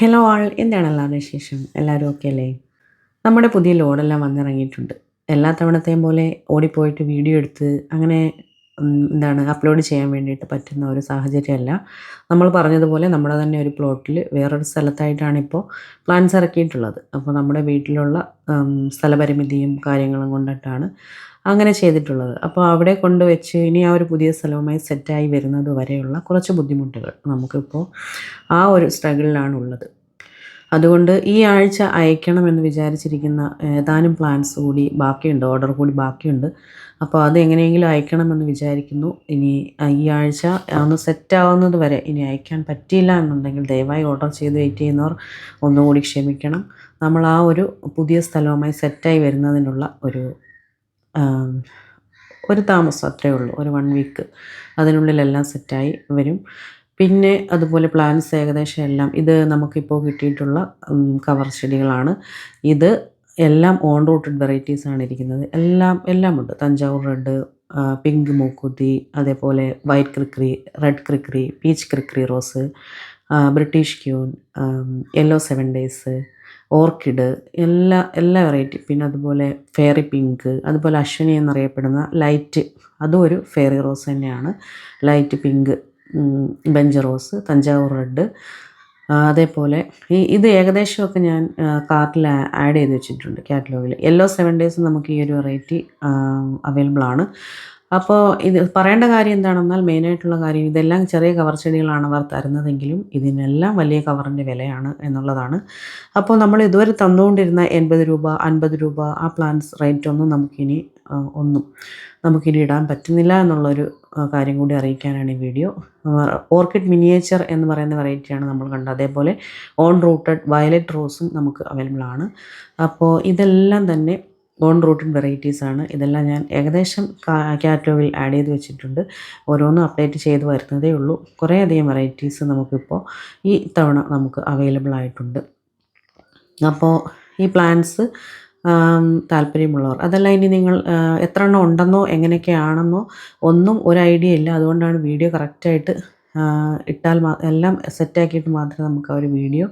Hello ആൾ എന്താണ് എല്ലാവരുടെ വിശേഷം? എല്ലാവരും ഓക്കെ അല്ലേ? നമ്മുടെ പുതിയ ലോഡെല്ലാം വന്നിറങ്ങിയിട്ടുണ്ട്. എല്ലാ തവണത്തെയും പോലെ ഓടിപ്പോയിട്ട് വീഡിയോ എടുത്ത് അങ്ങനെ എന്താണ് അപ്ലോഡ് ചെയ്യാൻ വേണ്ടിയിട്ട് പറ്റുന്ന ഒരു സാഹചര്യമല്ല. നമ്മൾ പറഞ്ഞതുപോലെ നമ്മുടെ തന്നെ ഒരു പ്ലോട്ടിൽ വേറൊരു സ്ഥലത്തായിട്ടാണ് ഇപ്പോൾ പ്ലാൻസ് ഇറക്കിയിട്ടുള്ളത്. അപ്പോൾ നമ്മുടെ വീട്ടിലുള്ള സ്ഥലപരിമിതിയും കാര്യങ്ങളും കൊണ്ടിട്ടാണ് അങ്ങനെ ചെയ്തിട്ടുള്ളത്. അപ്പോൾ അവിടെ കൊണ്ടുവച്ച് ഇനി ആ ഒരു പുതിയ സ്ഥലവുമായി സെറ്റായി വരുന്നത് വരെയുള്ള കുറച്ച് ബുദ്ധിമുട്ടുകൾ നമുക്കിപ്പോൾ ആ ഒരു സ്ട്രഗിളിലാണ് ഉള്ളത്. അതുകൊണ്ട് ഈ ആഴ്ച അയക്കണമെന്ന് വിചാരിച്ചിരിക്കുന്ന ഏതാനും പ്ലാൻസ് കൂടി ബാക്കിയുണ്ട് ഓർഡർ കൂടി ബാക്കിയുണ്ട്. അപ്പോൾ അത് എങ്ങനെയെങ്കിലും അയക്കണമെന്ന് വിചാരിക്കുന്നു. ഇനി ഈ ആഴ്ച ഒന്ന് സെറ്റാവുന്നത് വരെ ഇനി അയക്കാൻ പറ്റിയില്ല എന്നുണ്ടെങ്കിൽ ദയവായി ഓർഡർ ചെയ്ത് വെയിറ്റ് ചെയ്യുന്നവർ ഒന്നുകൂടി ക്ഷമിക്കണം. നമ്മൾ ആ ഒരു പുതിയ സ്ഥലവുമായി സെറ്റായി വരുന്നതിനുള്ള ഒരു ഒരു താമസം അത്രയേ ഉള്ളൂ ഒരു വൺ വീക്ക് അതിനുള്ളിലെല്ലാം സെറ്റായി വരും. പിന്നെ അതുപോലെ പ്ലാന്റ്സ് ഏകദേശം എല്ലാം ഇത് നമുക്കിപ്പോൾ കിട്ടിയിട്ടുള്ള കവർ ചെടികളാണ്. ഇത് എല്ലാം ഓൺ റൂട്ടഡ് വെറൈറ്റീസ് ആണ് ഇരിക്കുന്നത്. എല്ലാം എല്ലാം ഉണ്ട്. തഞ്ചാവൂർ റെഡ് പിങ്ക് മൂക്കുത്തി അതേപോലെ വൈറ്റ് ക്രിക്രി റെഡ് ക്രിക്രി peach ക്രിക്രി rose British queen yellow seven days orchid എല്ലാ എല്ലാ വെറൈറ്റി പിന്നെ അതുപോലെ ഫെയറി പിങ്ക് അതുപോലെ അശ്വിനി എന്നറിയപ്പെടുന്ന ലൈറ്റ് അതും ഒരു ഫെയറി റോസ് തന്നെയാണ്. Light pink bench rose Thanjavur red അതേപോലെ ഈ ഇത് ഏകദേശമൊക്കെ ഞാൻ കാർട്ടിൽ ആഡ് ചെയ്ത് വെച്ചിട്ടുണ്ട് കാറ്റലോഗിൽ യെല്ലോ സെവൻ ഡേയ്സ് നമുക്ക് ഈ ഒരു വെറൈറ്റി അവൈലബിൾ ആണ്. അപ്പോൾ ഇത് പറയേണ്ട കാര്യം എന്താണെന്നാൽ മെയിനായിട്ടുള്ള കാര്യം ഇതെല്ലാം ചെറിയ കവർ ചെടികളാണ് അവർ തരുന്നതെങ്കിലും ഇതിനെല്ലാം വലിയ കവറിന്റെ വിലയാണ് എന്നുള്ളതാണ്. അപ്പോൾ നമ്മൾ ഇതുവരെ തന്നുകൊണ്ടിരുന്ന എൺപത് രൂപ അൻപത് രൂപ ആ പ്ലാന്റ്സ് റേറ്റ് ഒന്നും നമുക്കിനി ഒന്നും നമുക്കിനി ഇടാൻ പറ്റുന്നില്ല എന്നുള്ളൊരു കാര്യം കൂടി അറിയിക്കാനാണ് ഈ വീഡിയോ ഓർക്കിഡ് മിനിയേച്ചർ എന്ന് പറയുന്ന വെറൈറ്റിയാണ് നമ്മൾ കണ്ടത്. അതേപോലെ ഓൺ റൂട്ടഡ് വയലറ്റ് റോസും നമുക്ക് അവൈലബിൾ ആണ്. അപ്പോൾ ഇതെല്ലാം തന്നെ ഓൺ റൂട്ടഡ് വെറൈറ്റീസ് ആണ്. ഇതെല്ലാം ഞാൻ ഏകദേശം കാറ്റലോഗിൽ ആഡ് ചെയ്ത് വെച്ചിട്ടുണ്ട്. ഓരോന്നും അപ്ഡേറ്റ് ചെയ്ത് വരുന്നതേ ഉള്ളൂ. കുറേയധികം വെറൈറ്റീസ് നമുക്കിപ്പോൾ ഈ തവണ നമുക്ക് അവൈലബിൾ ആയിട്ടുണ്ട്. അപ്പോൾ ഈ പ്ലാന്റ്സ് താല്പര്യമുള്ളവർ അതല്ല ഇനി നിങ്ങൾ എത്ര എണ്ണം ഉണ്ടെന്നോ എങ്ങനെയൊക്കെയാണെന്നോ ഒന്നും ഒരു ഐഡിയ ഇല്ല. അതുകൊണ്ടാണ് വീഡിയോ കറക്റ്റായിട്ട് ഇട്ടാൽ എല്ലാം സെറ്റാക്കിയിട്ട് മാത്രമേ നമുക്ക് ആ ഒരു വീഡിയോ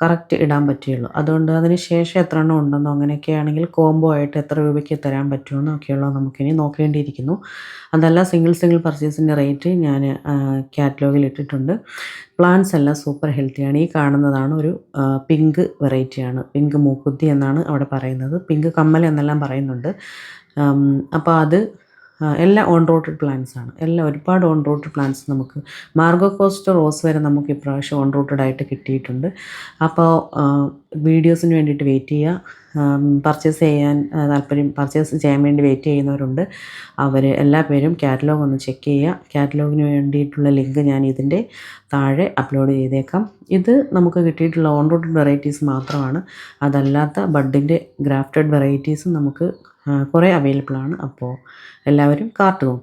കറക്റ്റ് ഇടാൻ പറ്റുകയുള്ളൂ. അതുകൊണ്ട് അതിന് ശേഷം എത്ര എണ്ണം ഉണ്ടെന്നോ അങ്ങനെയൊക്കെ ആണെങ്കിൽ കോംബോ ആയിട്ട് എത്ര രൂപയ്ക്ക് തരാൻ പറ്റുമെന്നോ ഒക്കെയുള്ളത് നമുക്കിനി നോക്കേണ്ടിയിരിക്കുന്നു. അതല്ല സിംഗിൾ സിംഗിൾ പർച്ചേസിന്റെ റേറ്റ് ഞാൻ കാറ്റലോഗിൽ ഇട്ടിട്ടുണ്ട്. പ്ലാന്റ്സ് എല്ലാം സൂപ്പർ ഹെൽത്തിയാണ് ഈ കാണുന്നതാണ് ഒരു പിങ്ക് വെറൈറ്റിയാണ് പിങ്ക് മൂക്കുത്തി എന്നാണ് അവിടെ പറയുന്നത്. പിങ്ക് കമ്മൽ എന്നെല്ലാം പറയുന്നുണ്ട്. അപ്പോൾ അത് എല്ലാം ഓൺ റോട്ടഡ് പ്ലാന്റ്സ് ആണ്. എല്ലാം ഒരുപാട് ഓൺ റോട്ടഡ് പ്ലാന്റ്സ് നമുക്ക്. മാർഗോ കോസ്റ്റ് റോസ് വരെ നമുക്ക് ഇപ്രാവശ്യം ഓൺ റോട്ടഡ് ആയിട്ട് കിട്ടിയിട്ടുണ്ട്. അപ്പോൾ വീഡിയോസിന് വേണ്ടിയിട്ട് വെയിറ്റ് ചെയ്യുക പർച്ചേസ് ചെയ്യാൻ താല്പര്യം പർച്ചേസ് ചെയ്യാൻ വേണ്ടി വെയിറ്റ് ചെയ്യുന്നവരുണ്ട്. അവർ എല്ലാ പേരും കാറ്റലോഗ് ഒന്ന് ചെക്ക് ചെയ്യുക കാറ്റലോഗിന് വേണ്ടിയിട്ടുള്ള ലിങ്ക് ഞാൻ ഇതിന്റെ താഴെ അപ്ലോഡ് ചെയ്തേക്കാം. ഇത് നമുക്ക് കിട്ടിയിട്ടുള്ള ഓൺ റോഡ് വെറൈറ്റീസ് മാത്രമാണ്. അതല്ലാത്ത ബഡിന്റെ ഗ്രാഫ്റ്റഡ് വെറൈറ്റീസും നമുക്ക് കുറേ അവൈലബിൾ ആണ്. അപ്പോൾ എല്ലാവരും കാർട്ട് നോക്കും.